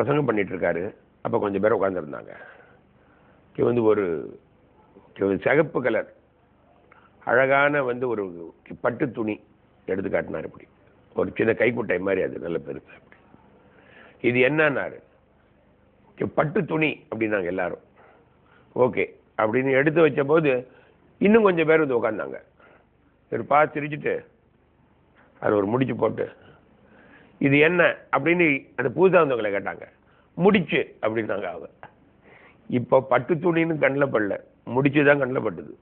பிரசங்கம் பண்ணிகிட்ருக்காரு அப்போ கொஞ்சம் பேர் உட்காந்துருந்தாங்க இது வந்து ஒரு சிகப்பு கலர் அழகான வந்து ஒரு பட்டு துணி எடுத்து காட்டினார் இப்படி. ஒரு சின்ன கைக்குட்டை மாதிரி அது நல்ல பெருசு அப்படி இது என்னன்னாரு? பட்டு துணி அப்படின்னாங்க எல்லாரும். ஓகே அப்படின்னு எடுத்து வச்ச போது இன்னும் கொஞ்சம் பேர் வந்து உட்காந்தாங்க சரி பார்த்து சிரிச்சுட்டு அது ஒரு முடிச்சு போட்டு இது என்ன? அப்படின்னு அந்த புதுசாக வந்தவங்களை கேட்டாங்க. முடிச்சு அப்படின்னாங்க அவங்க. இப்போ பட்டு துணின்னு கண்ணில் படல. முடிச்சு தான் கண்ணில் பட்டுது.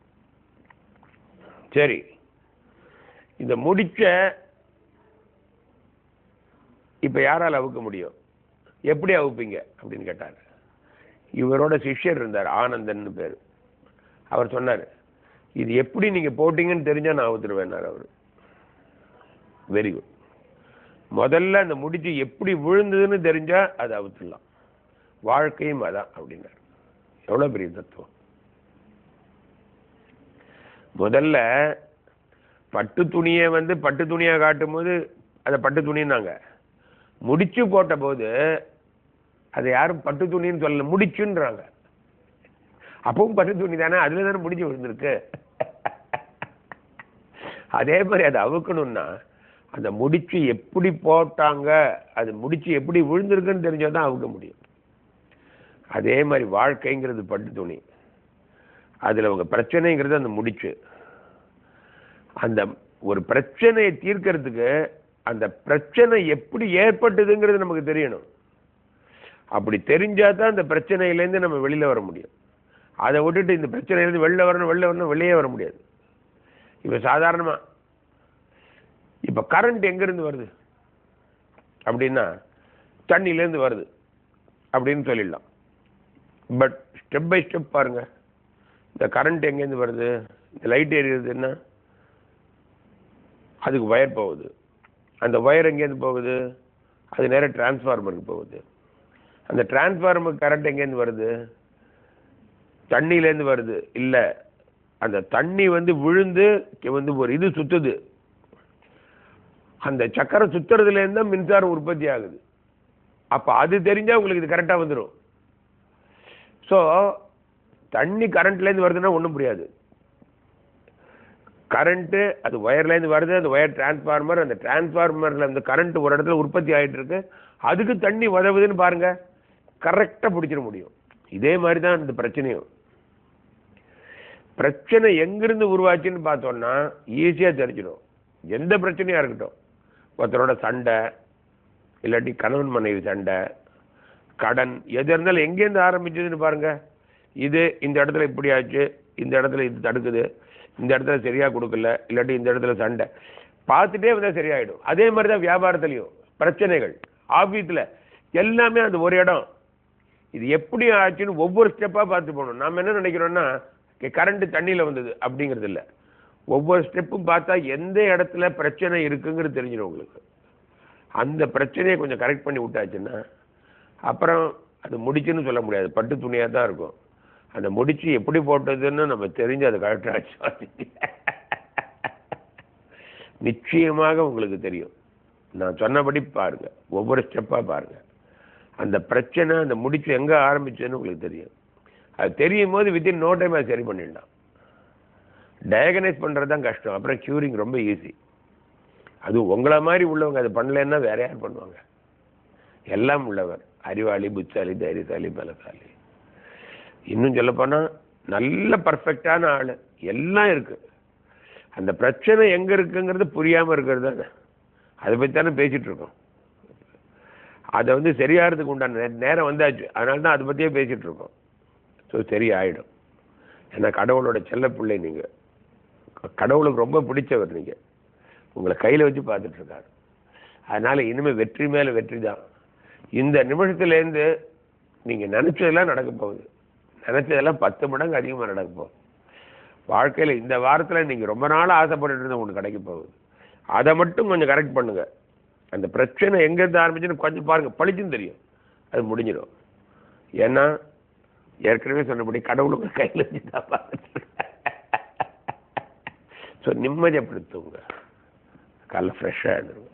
சரி. இந்த முடிச்ச இப்போ யாரால் அவுக்க முடியும்? எப்படி அவுப்பீங்க? அப்படின்னு கேட்டார். இவரோட சிஷ்யர் இருந்தார் ஆனந்தன் பேர். அவர் சொன்னார் இது எப்படி நீங்கள் போட்டிங்கன்னு தெரிஞ்சால் நான் அவுத்துருவேன்னார் அவர். வெரி குட் முதல்ல அந்த முடிச்சு எப்படி விழுந்ததுன்னு தெரிஞ்சா அதை அவுத்துடலாம். வாழ்க்கையும் அதான் அப்படின்னார். எவ்வளோ பெரிய தத்துவம். முதல்ல பட்டு துணியை வந்து பட்டு துணியாக காட்டும் போது அதை பட்டு துணின்னாங்க. முடிச்சு போட்ட போது அதை யாரும் பட்டு துணின்னு சொல்லல முடிச்சுன்றாங்க. அப்பவும் பட்டு துணி தானே அதுல தானே முடிச்சு விழுந்திருக்கு. அதே மாதிரி அதை அவுக்கணும்னா அந்த முடிச்சு எப்படி போட்டாங்க அது முடிச்சு எப்படி விழுந்திருக்குன்னு தெரிஞ்சாதான் அவுக்க முடியும். அதே மாதிரி வாழ்க்கைங்கிறது பட்டு துணி. அதில் அவங்க பிரச்சனைங்கிறது அந்த முடிச்சு. அந்த ஒரு பிரச்சனையை தீர்க்கறதுக்கு அந்த பிரச்சனை எப்படி ஏற்பட்டதுங்கிறது நமக்கு தெரியணும். அப்படி தெரிஞ்சால் தான் அந்த பிரச்சனையிலேருந்து நம்ம வெளியில் வர முடியும். அதை விட்டுட்டு இந்த பிரச்சனையிலேருந்து வெளில வரணும் வெளில வரணும் வெளியே வர முடியாது. இப்போ சாதாரணமாக இப்போ கரண்ட் எங்கேருந்து வருது? அப்படின்னா தண்ணியிலேருந்து வருது. அப்படின்னு சொல்லிடலாம். பட் ஸ்டெப் பை ஸ்டெப் பாருங்கள் இந்த கரண்ட் எங்கேருந்து வருது? இந்த லைட் எரியுது என்ன? அதுக்கு ஒயர் போகுது. அந்த ஒயர் எங்கேருந்து போகுது? அது நேராக டிரான்ஸ்ஃபார்மருக்கு போகுது. அந்த டிரான்ஸ்ஃபார்மர் கரண்ட் எங்கேருந்து வருது? தண்ணியிலேருந்து வருது. இல்லை அந்த தண்ணி வந்து விழுந்து வந்து ஒரு இது சுற்றுது அந்த சக்கரம் சுத்துறதுலேருந்து தான் மின்சாரம் உற்பத்தி ஆகுது. அப்போ அது தெரிஞ்சால் உங்களுக்கு இது கரெக்டாக வந்துடும் ஸோ தண்ணி கரண்ட்லேருந்து வருதுன்னா ஒன்றும் புரியாது. கரண்ட்டு அது ஒயர்லேருந்து வருது அந்த ஒயர் டிரான்ஸ்ஃபார்மர் அந்த டிரான்ஸ்ஃபார்மரில் அந்த கரண்ட் ஒரு இடத்துல உற்பத்தி ஆகிட்டு இருக்கு அதுக்கு தண்ணி உதவுதுன்னு பாருங்கள் கரெக்டாக பிடிச்சிட முடியும். இதே மாதிரி தான் இந்த பிரச்சனையும். பிரச்சனை எங்கிருந்து உருவாச்சுன்னு பார்த்தோம்னா ஈஸியாக தெரிஞ்சிடும். எந்த பிரச்சனையாக இருக்கட்டும். ஒருத்தரோட சண்டை இல்லாட்டி கணவன் மனைவி சண்டை கடன் எது இருந்தாலும் எங்கேருந்து ஆரம்பிச்சதுன்னு பாருங்க. இது இந்த இடத்துல இப்படி ஆச்சு இந்த இடத்துல இது தடுக்குது இந்த இடத்துல சரியாக கொடுக்கல இல்லாட்டி இந்த இடத்துல சண்டை. பார்த்துட்டே வந்தால் சரியாயிடும். அதே மாதிரி தான் வியாபாரத்துலையும் பிரச்சனைகள். ஆஃபீஸில் எல்லாமே அந்த ஒரு இடம். இது எப்படி ஆச்சுன்னு ஒவ்வொரு ஸ்டெப்பாக பார்த்து போகணும். நாம் என்ன நினைக்கிறோன்னா கரண்ட்டு தண்ணியில் வந்தது அப்படிங்கிறது இல்லை. ஒவ்வொரு ஸ்டெப்பும் பார்த்தா எந்த இடத்துல பிரச்சனை இருக்குங்கிறது தெரிஞ்சிடும் உங்களுக்கு. அந்த பிரச்சனையை கொஞ்சம் கரெக்ட் பண்ணி விட்டாச்சுன்னா அப்புறம் அது முடிச்சுன்னு சொல்ல முடியாது. பட்டு துணியாக தான் இருக்கும். அந்த முடிச்சு எப்படி போட்டதுன்னு நம்ம தெரிஞ்சு அதை கரெக்டாக நிச்சயமாக உங்களுக்கு தெரியும். நான் சொன்னபடி பாருங்க. ஒவ்வொரு ஸ்டெப்பாக பாருங்கள் அந்த பிரச்சனை அந்த முடிச்சு எங்கே ஆரம்பிச்சதுன்னு உங்களுக்கு தெரியும். அது தெரியும் போது வித்தின் நோ டைம் அது சரி பண்ணிடலாம். டயகனைஸ் பண்ணுறது தான் கஷ்டம். அப்புறம் க்யூரிங் ரொம்ப ஈஸி அது உங்களை மாதிரி உள்ளவங்க அது பண்ணலைன்னா வேற யார் பண்ணுவாங்க? எல்லாம் உள்ளவர். அறிவாளி புத்தாலி தைரியசாலி பலசாலி. இன்னும் சொல்லப்போனால் நல்ல பர்ஃபெக்டான ஆள். எல்லாம் இருக்குது அந்த பிரச்சனை எங்கே இருக்குங்கிறது புரியாமல் இருக்கிறது தானே அதை பற்றி தானே பேசிகிட்ருக்கோம் அதை வந்து சரியாகிறதுக்கு உண்டான நேரம் வந்தாச்சு. அதனால தான் அதை பற்றியே பேசிகிட்ருக்கோம் இருக்கோம். ஸோ சரி ஆகிடும் ஏன்னா கடவுளோட செல்ல பிள்ளை நீங்கள் கடவுளுக்கு ரொம்ப பிடிச்சவர் நீங்கள் உங்களை கையில் வச்சு பார்த்துட்ருக்காரு. அதனால் இனிமேல் வெற்றி மேலே வெற்றி தான். இந்த நிமிஷத்துலேருந்து நீங்கள் நினச்சதெல்லாம் நடக்க போகுது. நினச்சதெல்லாம் பத்து மடங்கு அதிகமாக நடக்க போகுது. வாழ்க்கையில் இந்த வாரத்தில் நீங்கள் ரொம்ப நாள் ஆசைப்பட்டுட்டு இருந்த உங்களுக்கு கிடைக்க போகுது. அதை மட்டும் கொஞ்சம் கரெக்ட் பண்ணுங்கள் அந்த பிரச்சனை எங்கேருந்து ஆரம்பிச்சுன்னு கொஞ்சம் பாருங்கள் பழிச்சுன்னு தெரியும். அது முடிஞ்சிடும். ஏன்னா ஏற்கனவே சொன்னபடி கடவுளுக்கு கையில் வச்சு தான் பார்த்துட்டு ஸோ நிம்மதிப்படுத்துங்க காலைல ஃப்ரெஷ்ஷாக இருந்துருங்க